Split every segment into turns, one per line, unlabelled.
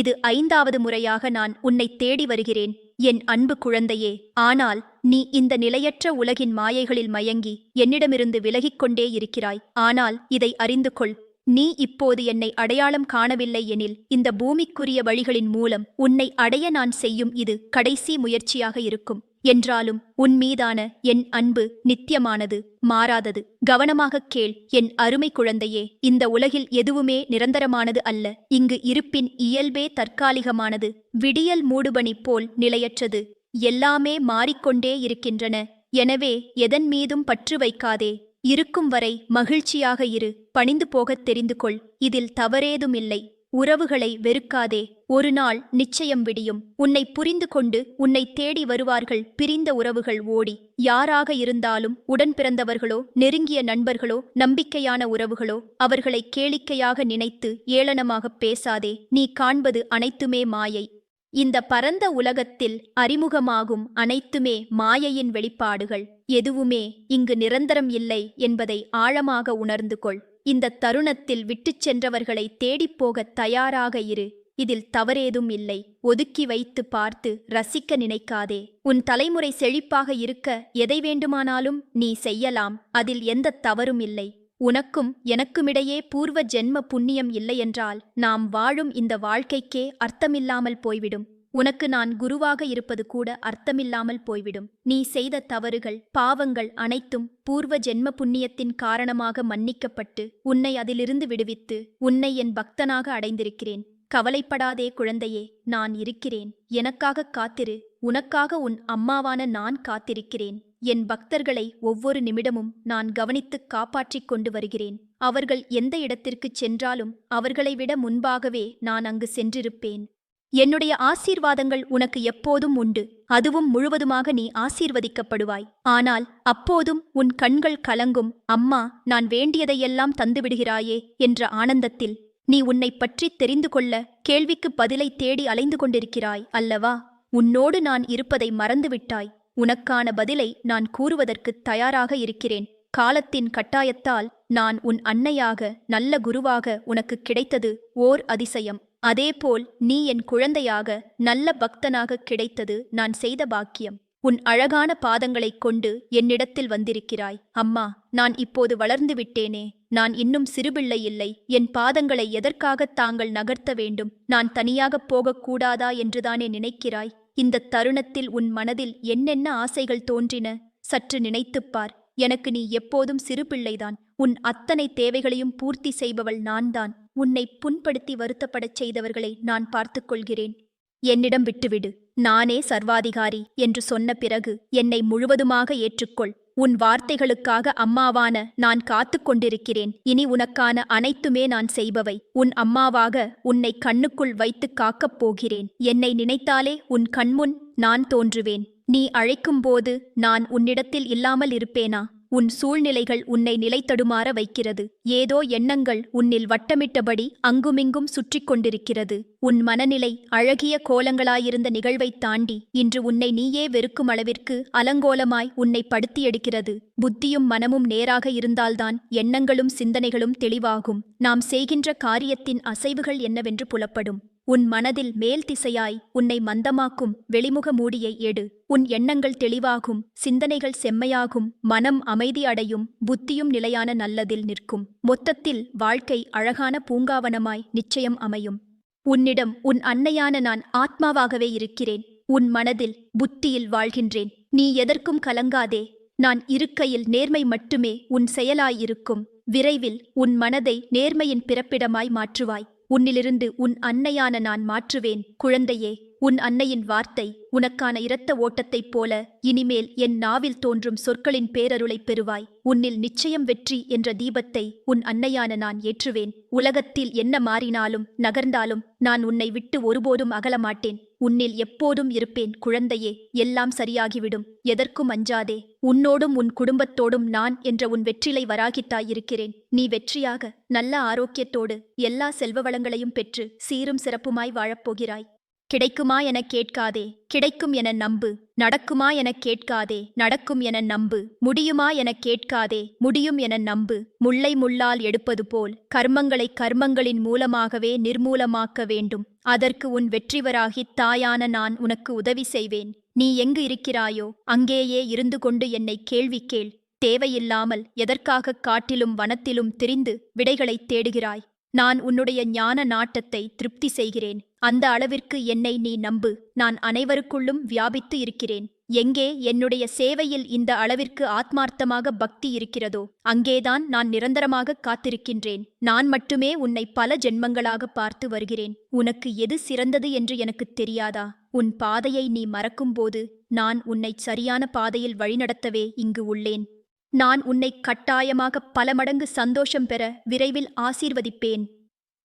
இது ஐந்தாவது முறையாக நான் உன்னை தேடி வருகிறேன் என் அன்பு குழந்தையே. ஆனால் நீ இந்த நிலையற்ற உலகின் மாயைகளில் மயங்கி என்னிடமிருந்து விலகிக் கொண்டே இருக்கிறாய். ஆனால் இதை அறிந்து கொள் நீ இப்போது என்னை அடையாளம் காணவில்லை எனில் இந்த பூமிக்குரிய வழிகளின் மூலம் உன்னை அடைய நான் செய்யும் இது கடைசி முயற்சியாக இருக்கும். என்றாலும் உன் மீதான என் அன்பு நித்தியமானது மாறாதது. கவனமாகக் கேள் என் அருமை குழந்தையே இந்த உலகில் எதுவுமே நிரந்தரமானது அல்ல. இங்கு இருப்பின் இயல்பே தற்காலிகமானது விடியல் மூடுபனி போல் நிலையற்றது. எல்லாமே மாறிக்கொண்டே இருக்கின்றன. எனவே எதன் மீதும் பற்று வைக்காதே. இருக்கும் வரை மகிழ்ச்சியாக இரு. பணிந்து போகத் தெரிந்து கொள். இதில் தவறேதும் இல்லை உறவுகளை வெறுக்காதே. ஒரு நாள் நிச்சயம் விடியும். உன்னை புரிந்து கொண்டு உன்னை தேடி வருவார்கள். பிரிந்த உறவுகள் ஓடி. யாராக இருந்தாலும் உடன் பிறந்தவர்களோ நெருங்கிய நண்பர்களோ நம்பிக்கையான உறவுகளோ அவர்களை கேளிக்கையாக நினைத்து ஏளனமாகப் பேசாதே. நீ காண்பது அனைத்துமே மாயை. இந்த பரந்த உலகத்தில் அறிமுகமாகும் அனைத்துமே மாயையின் வெளிப்பாடுகள். எதுவுமே இங்கு நிரந்தரம் இல்லை என்பதை ஆழமாக உணர்ந்து கொள். இந்த தருணத்தில் விட்டுச் சென்றவர்களை தேடிப் போகத் தயாராக இரு. இதில் தவறேதும் இல்லை. ஒதுக்கி வைத்து பார்த்து ரசிக்க நினைக்காதே. உன் தலைமுறை செழிப்பாக இருக்க எதை வேண்டுமானாலும் நீ செய்யலாம். அதில் எந்த தவறும் இல்லை. உனக்கும் எனக்குமிடையே பூர்வ ஜென்ம புண்ணியம் இல்லையென்றால் நாம் வாழும் இந்த வாழ்க்கைக்கே அர்த்தமில்லாமல் போய்விடும். உனக்கு நான் குருவாக இருப்பது கூட அர்த்தமில்லாமல் போய்விடும். நீ செய்த தவறுகள் பாவங்கள் அனைத்தும் பூர்வ ஜென்ம புண்ணியத்தின் காரணமாக மன்னிக்கப்பட்டு உன்னை அதிலிருந்து விடுவித்து உன்னை என் பக்தனாக அடைந்திருக்கிறேன். கவலைப்படாதே குழந்தையே நான் இருக்கிறேன். எனக்காக காத்திரு. உனக்காக உன் அம்மாவான நான் காத்திருக்கிறேன். என் பக்தர்களை ஒவ்வொரு நிமிடமும் நான் கவனித்துக் காப்பாற்றிக் கொண்டு வருகிறேன். அவர்கள் எந்த இடத்திற்குச் சென்றாலும் அவர்களை விட முன்பாகவே நான் அங்கு சென்றிருப்பேன். என்னுடைய ஆசீர்வாதங்கள் உனக்கு எப்போதும் உண்டு. அதுவும் முழுவதுமாக நீ ஆசீர்வதிக்கப்படுவாய். ஆனால் அப்போதும் உன் கண்கள் கலங்கும். அம்மா நான் வேண்டியதையெல்லாம் தந்துவிடுகிறாயே என்ற ஆனந்தத்தில் நீ உன்னை பற்றி தெரிந்து கொள்ள கேள்விக்கு பதிலை தேடி அலைந்து கொண்டிருக்கிறாய் அல்லவா? உன்னோடு நான் இருப்பதை மறந்துவிட்டாய். உனக்கான பதிலை நான் கூறுவதற்கு தயாராக இருக்கிறேன். காலத்தின் கட்டாயத்தால் நான் உன் அன்னையாக நல்ல குருவாக உனக்கு கிடைத்தது ஓர் அதிசயம். அதேபோல் நீ என் குழந்தையாக நல்ல பக்தனாக கிடைத்தது நான் செய்த பாக்கியம். உன் அழகான பாதங்களைக் கொண்டு என்னிடத்தில் வந்திருக்கிறாய். அம்மா நான் இப்போது வளர்ந்து விட்டேனே. நான் இன்னும் சிறுபிள்ளை இல்லை. என் பாதங்களை எதற்காக தாங்கள் நகர்த்த வேண்டும்? நான் தனியாகப் போகக்கூடாதா என்றுதானே நினைக்கிறாய்? இந்த தருணத்தில் உன் மனதில் என்னென்ன ஆசைகள் தோன்றின? சற்று நினைத்துப் பார். எனக்கு நீ எப்போதும் சிறு பிள்ளைதான். உன் அத்தனை தேவைகளையும் பூர்த்தி செய்பவள் நான்தான். உன்னை புண்படுத்தி வருத்தப்படச் செய்தவர்களை நான் பார்த்துக்கொள்கிறேன் என்னிடம் விட்டுவிடு. நானே சர்வாதிகாரி என்று சொன்ன பிறகு என்னை முழுவதுமாக ஏற்றுக்கொள். உன் வார்த்தைகளுக்காக அம்மாவான நான் காத்து கொண்டிருக்கிறேன். இனி உனக்கான அனைத்துமே நான் செய்பவை. உன் அம்மாவாக உன்னை கண்ணுக்குள் வைத்து காக்கப் போகிறேன். என்னை நினைத்தாலே உன் கண்முன் நான் தோன்றுவேன். நீ அழைக்கும்போது நான் உன்னிடத்தில் இல்லாமல் இருப்பேனா? உன் சூழ்நிலைகள் உன்னை நிலைத்தடுமாற வைக்கிறது. ஏதோ எண்ணங்கள் உன்னில் வட்டமிட்டபடி அங்குமிங்கும் சுற்றிக் கொண்டிருக்கிறது. உன் மனநிலை அழகிய கோலங்களாயிருந்த நிகழ்வைத் தாண்டி இன்று உன்னை நீயே வெறுக்கும் அளவிற்கு அலங்கோலமாய் உன்னை படுத்தி எடுக்கிறது புத்தியும் மனமும் நேராக இருந்தால்தான் எண்ணங்களும் சிந்தனைகளும் தெளிவாகும். நாம் செய்கின்ற காரியத்தின் அசைவுகள் என்னவென்று புலப்படும். உன் மனதில் மேல் திசையாய் உன்னை மந்தமாக்கும் வெளிமுக மூடியை எடு. உன் எண்ணங்கள் தெளிவாகும் சிந்தனைகள் செம்மையாகும் மனம் அமைதி அடையும் புத்தியும் நிலையான நல்லதில் நிற்கும். மொத்தத்தில் வாழ்க்கை அழகான பூங்காவனமாய் நிச்சயம் அமையும். உன்னிடம் உன் அன்னையான நான் ஆத்மாவாகவே இருக்கிறேன். உன் மனதில் புத்தியில் வாழ்கின்றேன். நீ எதற்கும் கலங்காதே. நான் இருக்கையில் நேர்மை மட்டுமே உன் செயலாயிருக்கும் விரைவில் உன் மனதை நேர்மையின் பிறப்பிடமாய் மாற்றுவாய். உன்னிலிருந்து உன் அன்னையான நான் மாற்றுவேன் குழந்தையே. உன் அன்னையின் வார்த்தை உனக்கான இரத்த ஓட்டத்தைப் போல இனிமேல் என் நாவில் தோன்றும் சொற்களின் பேரருளைப் பெறுவாய். உன்னில் நிச்சயம் வெற்றி என்ற தீபத்தை உன் அன்னையான நான் ஏற்றுவேன். உலகத்தில் என்ன மாறினாலும் நகர்ந்தாலும் நான் உன்னை விட்டு ஒருபோதும் அகலமாட்டேன். உன்னில் எப்போதும் இருப்பேன் குழந்தையே எல்லாம் சரியாகிவிடும். எதற்கும் அஞ்சாதே. உன்னோடும் உன் குடும்பத்தோடும் நான் என்ற உன் வெற்றிலை வராகித்தாய் இருக்கிறேன் நீ வெற்றியாக நல்ல ஆரோக்கியத்தோடு எல்லா செல்வ வளங்களையும் பெற்று சீரும் சிறப்புமாய் வாழப்போகிறாய். கிடைக்குமா என கேட்காதே கிடைக்கும் என நம்பு. நடக்குமா என கேட்காதே நடக்கும் என நம்பு. முடியுமா என கேட்காதே முடியும் என நம்பு. முல்லை முள்ளால் எடுப்பது போல் கர்மங்களை கர்மங்களின் மூலமாகவே நிர்மூலமாக்க வேண்டும். அதற்கு உன் வெற்றிவராகி தாயான நான் உனக்கு உதவி செய்வேன். நீ எங்கு இருக்கிறாயோ அங்கேயே இருந்து கொண்டு என்னை கேள்வி கேள். தேவையில்லாமல் எதற்காக காட்டிலும் வனத்திலும் திரிந்து விடைகளைத் தேடுகிறாய். நான் உன்னுடைய ஞான நாட்டத்தை திருப்தி செய்கிறேன். அந்த அளவிற்கு என்னை நீ நம்பு. நான் அனைவருக்குள்ளும் வியாபித்து இருக்கிறேன். எங்கே என்னுடைய சேவையில் இந்த அளவிற்கு ஆத்மார்த்தமாக பக்தி இருக்கிறதோ அங்கேதான் நான் நிரந்தரமாக காத்திருக்கின்றேன். நான் மட்டுமே உன்னை பல ஜென்மங்களாக பார்த்து வருகிறேன். உனக்கு எது சிறந்தது என்று எனக்குத் தெரியாதா? உன் பாதையை நீ மறக்கும்போது நான் உன்னை சரியான பாதையில் வழிநடத்தவே இங்கு உள்ளேன். நான் உன்னை கட்டாயமாக பல மடங்கு சந்தோஷம் பெற விரைவில் ஆசீர்வதிப்பேன்.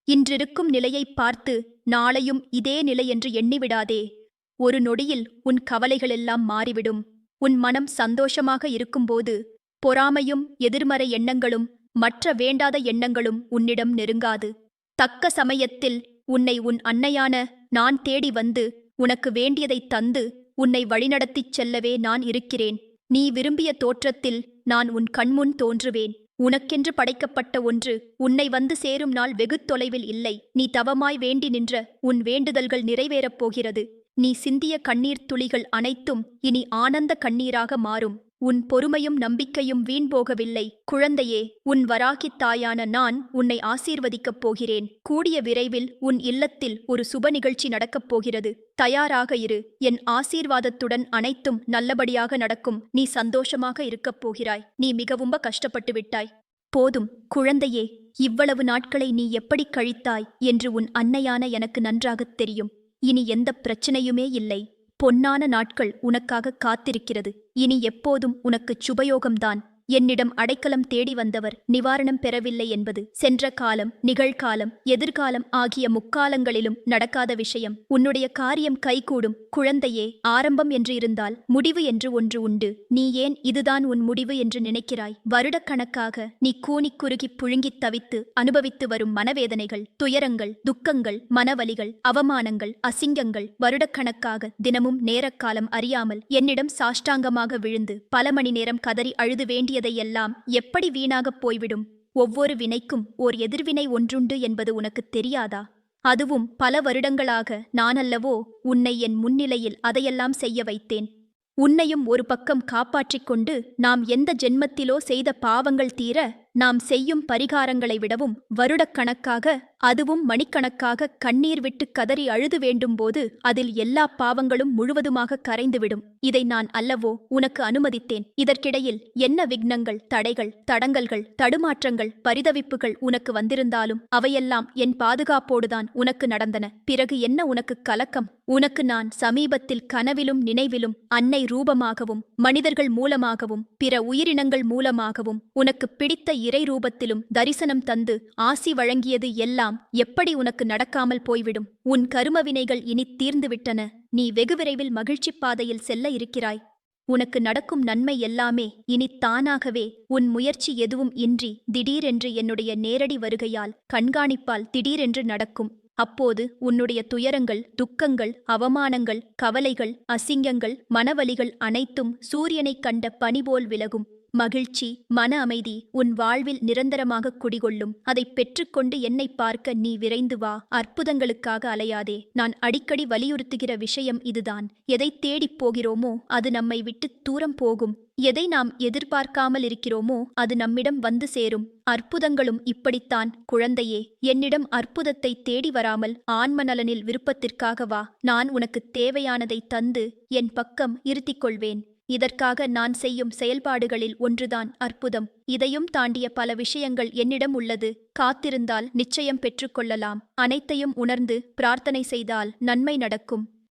இன்றிருக்கும் நிலையைப் பார்த்து நாளையும் இதே நிலை என்று எண்ணிவிடாதே. ஒரு நொடியில் உன் கவலைகளெல்லாம் மாறிவிடும். உன் மனம் சந்தோஷமாக இருக்கும்போது பொறாமையும் எதிர்மறை எண்ணங்களும் மற்ற வேண்டாத எண்ணங்களும் உன்னிடம் நெருங்காது. தக்க சமயத்தில் உன்னை உன் அன்னையான நான் தேடி வந்து உனக்கு வேண்டியதைத் தந்து உன்னை வழிநடத்திச் செல்லவே நான் இருக்கிறேன். நீ விரும்பிய தோற்றத்தில் நான் உன் கண்முன் தோன்றுவேன். உனக்கென்று படைக்கப்பட்ட ஒன்று உன்னை வந்து சேரும் நாள் வெகு தொலைவில் இல்லை. நீ தவமாய் வேண்டி நின்ற உன் வேண்டுதல்கள் நிறைவேறப் போகிறது. நீ சிந்திய கண்ணீர் துளிகள் அனைத்தும் இனி ஆனந்த கண்ணீராக மாறும். உன் பொறுமையும் நம்பிக்கையும் வீண் போகவில்லை. குழந்தையே உன் வராகித் தாயான நான் உன்னை ஆசீர்வதிக்கப் போகிறேன். கூடிய விரைவில் உன் இல்லத்தில் ஒரு சுப நிகழ்ச்சி நடக்கப் போகிறது. தயாராக இரு. என் ஆசீர்வாதத்துடன் அனைத்தும் நல்லபடியாக நடக்கும். நீ சந்தோஷமாக இருக்கப் போகிறாய். நீ மிகவும் கஷ்டப்பட்டு விட்டாய். போதும். குழந்தையே இவ்வளவு நாட்களை நீ எப்படி கழித்தாய்? என்று உன் அன்னையான எனக்கு நன்றாகத் தெரியும். இனி எந்த பிரச்சனையுமே இல்லை. பொன்னான நாட்கள் உனக்காக காத்திருக்கிறது. இனி எப்போதும் உனக்குச் சுபயோகம்தான். என்னிடம் அடைக்கலம் தேடி வந்தவர் நிவாரணம் பெறவில்லை என்பது சென்ற காலம் நிகழ்காலம் எதிர்காலம் ஆகிய முக்காலங்களிலும் நடக்காத விஷயம். உன்னுடைய காரியம் கைகூடும். குழந்தையே ஆரம்பம் என்று இருந்தால் முடிவு என்று ஒன்று உண்டு. நீ ஏன் இதுதான் உன் முடிவு என்று நினைக்கிறாய்? வருடக்கணக்காக நீ கூனிக் குறுகிப் புழுங்கித் தவித்து அனுபவித்து வரும் மனவேதனைகள் துயரங்கள் துக்கங்கள் மனவலிகள் அவமானங்கள் அசிங்கங்கள் வருடக்கணக்காக தினமும் நேரக்காலம் அறியாமல் என்னிடம் சாஷ்டாங்கமாக விழுந்து பல மணி நேரம் கதறி அழுது வேண்டிய வேண்டியதையெல்லாம் எப்படி வீணாகப் போய்விடும்? ஒவ்வொரு வினைக்கும் ஓர் எதிர்வினை ஒன்றுண்டு என்பது உனக்குத் தெரியாதா? அதுவும் பல வருடங்களாக நானல்லவோ உன்னை என் முன்னிலையில் அதையெல்லாம் செய்ய வைத்தேன். உன்னையும் ஒரு பக்கம் காப்பாற்றிக் கொண்டு நாம் எந்த ஜென்மத்திலோ செய்த பாவங்கள் தீர நாம் செய்யும் பரிகாரங்களை விடவும் வருடக்கணக்காக அதுவும் மணிக்கணக்காக கண்ணீர் விட்டு கதறி அழுது வேண்டும்போது அதில் எல்லா பாவங்களும் முழுவதுமாக கரைந்துவிடும். இதை நான் அல்லவோ உனக்கு அனுமதித்தேன். இதற்கிடையில் என்ன விக்னங்கள் தடைகள் தடங்கல்கள் தடுமாற்றங்கள் பரிதவிப்புகள் உனக்கு வந்திருந்தாலும் அவையெல்லாம் என் பாதுகாப்போடுதான் உனக்கு நடந்தன. பிறகு என்ன உனக்கு கலக்கம்? உனக்கு நான் சமீபத்தில் கனவிலும் நினைவிலும் அன்னை ரூபமாகவும் மனிதர்கள் மூலமாகவும் பிற உயிரினங்கள் மூலமாகவும் உனக்கு பிடித்த இறை ரூபத்திலும் தரிசனம் தந்து ஆசி வழங்கியது எல்லாம் எப்படி உனக்கு நடக்காமல் போய்விடும்? உன் கருமவினைகள் இனி தீர்ந்துவிட்டன. நீ வெகு விரைவில் மகிழ்ச்சிப் பாதையில் செல்ல இருக்கிறாய். உனக்கு நடக்கும் நன்மை எல்லாமே இனி தானாகவே உன் முயற்சி எதுவும் இன்றி திடீரென்று என்னுடைய நேரடி வருகையால் கண்காணிப்பால் திடீரென்று நடக்கும். அப்போது உன்னுடைய துயரங்கள் துக்கங்கள் அவமானங்கள் கவலைகள் அசிங்கங்கள் மனவலிகள் அனைத்தும் சூரியனைக் கண்ட பனிபோல் விலகும். மகிழ்ச்சி மன அமைதி உன் வாழ்வில் நிரந்தரமாக குடிகொள்ளும். அதை பெற்றுக்கொண்டு என்னை பார்க்க நீ விரைந்து வா. அற்புதங்களுக்காக அலையாதே. நான் அடிக்கடி வலியுறுத்துகிற விஷயம் இதுதான். எதை தேடிப் போகிறோமோ அது நம்மை விட்டு தூரம் போகும். எதை நாம் எதிர்பார்க்காமல் இருக்கிறோமோ அது நம்மிடம் வந்து சேரும். அற்புதங்களும் இப்படித்தான். குழந்தையே என்னிடம் அற்புதத்தை தேடி வராமல் ஆன்ம நலனில் விருப்பத்திற்காக வா. நான் உனக்கு தேவையானதை தந்து என் பக்கம் இருத்திக் கொள்வேன். இதற்காக நான் செய்யும் செயல்பாடுகளில் ஒன்றுதான் அற்புதம். இதையும் தாண்டிய பல விஷயங்கள் என்னிடம் உள்ளது. காத்திருந்தால் நிச்சயம் பெற்றுக்கொள்ளலாம் அனைத்தையும் உணர்ந்து பிரார்த்தனை செய்தால் நன்மை நடக்கும்.